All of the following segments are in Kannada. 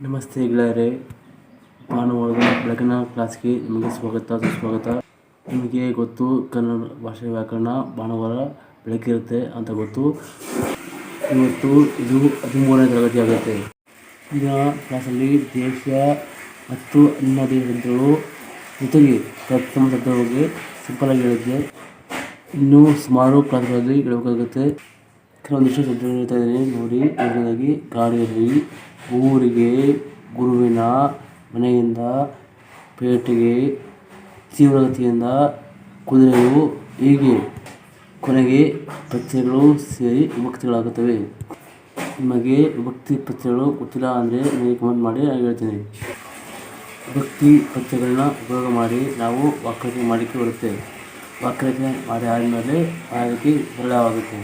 ನಮಸ್ತೆ ಗೆಳೆಯರೆ ಭಾನುವಾರದ ಬೆಳಗಿನ ಕ್ಲಾಸ್ಗೆ ನಿಮಗೆ ಸ್ವಾಗತ, ಸುಸ್ವಾಗತ. ನಿಮಗೆ ಗೊತ್ತು, ಕನ್ನಡ ಭಾಷೆ ವ್ಯಾಕರಣ ಭಾನುವಾರ ಬೆಳಗ್ಗೆ ಇರುತ್ತೆ ಅಂತ ಗೊತ್ತು. ಇವತ್ತು ಇದು ಹದಿಮೂರನೇ ತರಗತಿ ಆಗುತ್ತೆ. ಈಗ ಕ್ಲಾಸಲ್ಲಿ ದೇಶ ಮತ್ತು ಅನ್ಯ ದೇಶಗಳು ಜೊತೆಗೆ ಪ್ರಥಮ ಶಬ್ದಗಳ ಸಿಂಪಲ್ ಆಗಿ ಹೇಳಿದ್ದೆ. ಇನ್ನೂ ಸುಮಾರು ಕ್ಲಾಸ್ಗಳಲ್ಲಿ ಹೇಳಬೇಕಾಗುತ್ತೆ. ಕೆಲವೊಂದಿಷ್ಟು ಇದ್ದೀನಿ ನೋಡಿ ಎರಡನೇದಾಗಿ ಗಾಡಿಯಲ್ಲಿ ಊರಿಗೆ, ಗುರುವಿನ ಮನೆಯಿಂದ, ಪೇಟೆಗೆ, ತೀವ್ರಗತಿಯಿಂದ ಕುದುರೆಗಳು ಹೀಗೆ ಕೊನೆಗೆ ಪತ್ರಿಕೆಗಳು ಸೇರಿ ವಿಭಕ್ತಿಗಳಾಗುತ್ತವೆ. ನಿಮಗೆ ವಿಭಕ್ತಿ ಪತ್ರಿಕೆಗಳು ಗೊತ್ತಿಲ್ಲ ಅಂದರೆ ನನಗೆ ಕಮೆಂಟ್ ಮಾಡಿ, ನಾನು ಹೇಳ್ತೀನಿ. ವಿಭಕ್ತಿ ಪತ್ರಿಕೆಗಳನ್ನ ಉಪಯೋಗ ಮಾಡಿ ನಾವು ವಾಕ್ಯರಚನೆ ಮಾಡಲಿಕ್ಕೆ ಬರುತ್ತೆ. ವಾಕ್ಯರಚನೆ ಮಾಡಿ ಆದಮೇಲೆ ಅದಕ್ಕೆ ಸರಳವಾಗುತ್ತೆ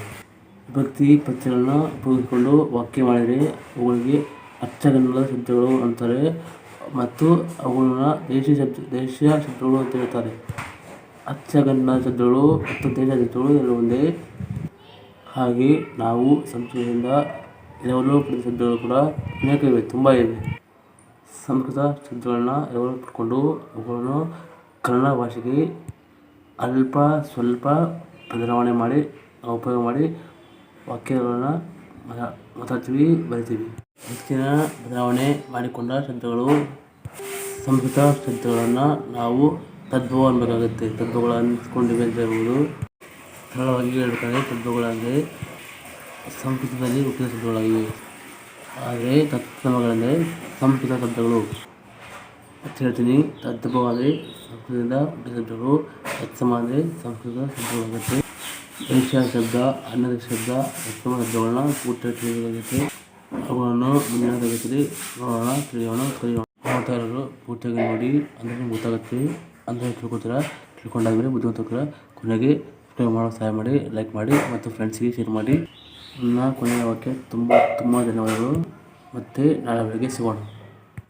ವಿಭಕ್ತಿ ಪ್ರತ್ಯಯಗಳನ್ನ ಉಪಯೋಗಿಸಿಕೊಂಡು ವಾಕ್ಯ ಮಾಡಿದರೆ ಅವುಗಳಿಗೆ ಅಚ್ಚಗನ್ನಡ ಶಬ್ದಗಳು ಅಂತಾರೆ ಮತ್ತು ಅವುಗಳನ್ನ ದೇಶೀಯ ಶಬ್ದ, ದೇಶೀಯ ಶಬ್ದಗಳು ಅಂತ ಹೇಳ್ತಾರೆ. ಅಚ್ಚಗನ್ನಡ ಶಬ್ದಗಳು ಮತ್ತು ದೇಶೀಯ ಶಬ್ದಗಳು ಎರಡು ಒಂದೇ. ಹಾಗೆ ನಾವು ಸಂಸ್ಕೃತದಿಂದ ಎರವಲು ಪಡೆದ ಶಬ್ದಗಳು ಕೂಡ ಅನೇಕ ಇವೆ, ತುಂಬ ಇವೆ. ಸಂಸ್ಕೃತ ಶಬ್ದಗಳನ್ನ ಎರವಲು ಪಡ್ಕೊಂಡು ಅವುಗಳನ್ನು ಕನ್ನಡ ಭಾಷೆಗೆ ಅಲ್ಪ ಸ್ವಲ್ಪ ಬದಲಾವಣೆ ಮಾಡಿ, ಉಪಯೋಗ ಮಾಡಿ ವಾಕ್ಯಗಳನ್ನು ಮಾತಾಡ್ತೀವಿ, ಬರಿತೀವಿ. ಹೆಚ್ಚಿನ ಬದಲಾವಣೆ ಮಾಡಿಕೊಂಡ ಶಬ್ದಗಳು, ಸಂಸ್ಕೃತ ಶಬ್ದಗಳನ್ನು ನಾವು ತದ್ಭವ ಅನ್ಬೇಕಾಗುತ್ತೆ. ತದ್ವಗಳು ಅನ್ಸ್ಕೊಂಡಿವೆ ಅಂತ ಹೇಳ್ಬೋದು. ಸರಳವಾಗಿ ಹೇಳ್ಬೇಕಾದ್ರೆ ತದ್ಭವಗಳಂದರೆ ಸಂಸ್ಕೃತದಲ್ಲಿ ಹುಟ್ಟಿದ ಶಬ್ದಗಳಾಗಿವೆ. ಆದರೆ ತತ್ಸಮಗಳೆಂದರೆ ಸಂಸ್ಕೃತ ಶಬ್ದಗಳು. ಅಂತ ಹೇಳ್ತೀನಿ, ತದ್ಭವ ಅಂದರೆ ಸಂಸ್ಕೃತದಿಂದ ಹುಟ್ಟಿದ ಶಬ್ದಗಳು, ತತ್ಸಮ ಅಂದರೆ ಸಂಸ್ಕೃತ ಶಬ್ದಗಳಾಗುತ್ತೆ. ದೇಶ ಶಬ್ದ ಅನ್ನದ ಶಬ್ದ, ಉತ್ತಮ ಶಬ್ದಗಳನ್ನ ಪೂರ್ತಿ ತಿಳಿಯಲಾಗುತ್ತೆ ಅವುಗಳನ್ನು ಮುಂದಿನ ತರಗತಿಯಲ್ಲಿ ನೋಡೋಣ ತಿಳಿಯೋಣ, ಕಲಿಯೋಣ. ಮಾತಾಡೋರು ಪೂರ್ತಿಯಾಗಿ ನೋಡಿ ಅಂದರೆ ನಿಮ್ಗೆ ಗೊತ್ತಾಗುತ್ತೆ. ಅಂದರೆ ತಿಳ್ಕೊತೀರ ತಿಳ್ಕೊಂಡಾದ್ಮೇಲೆ ಬುದ್ಧಿವಂತಕರ ಕೊನೆಗೆ ಮಾಡೋ ಸಹಾಯ ಮಾಡಿ ಲೈಕ್ ಮಾಡಿ ಮತ್ತು ಫ್ರೆಂಡ್ಸ್ಗೆ ಶೇರ್ ಮಾಡಿ. ನನ್ನ ಕೊನೆಯ ವಾಕ್ಯ ತುಂಬ ತುಂಬ ಧನ್ಯವಾದಗಳು. ಮತ್ತು ನಾಳೆ ಬೆಳಗ್ಗೆ ಸಿಗೋಣ.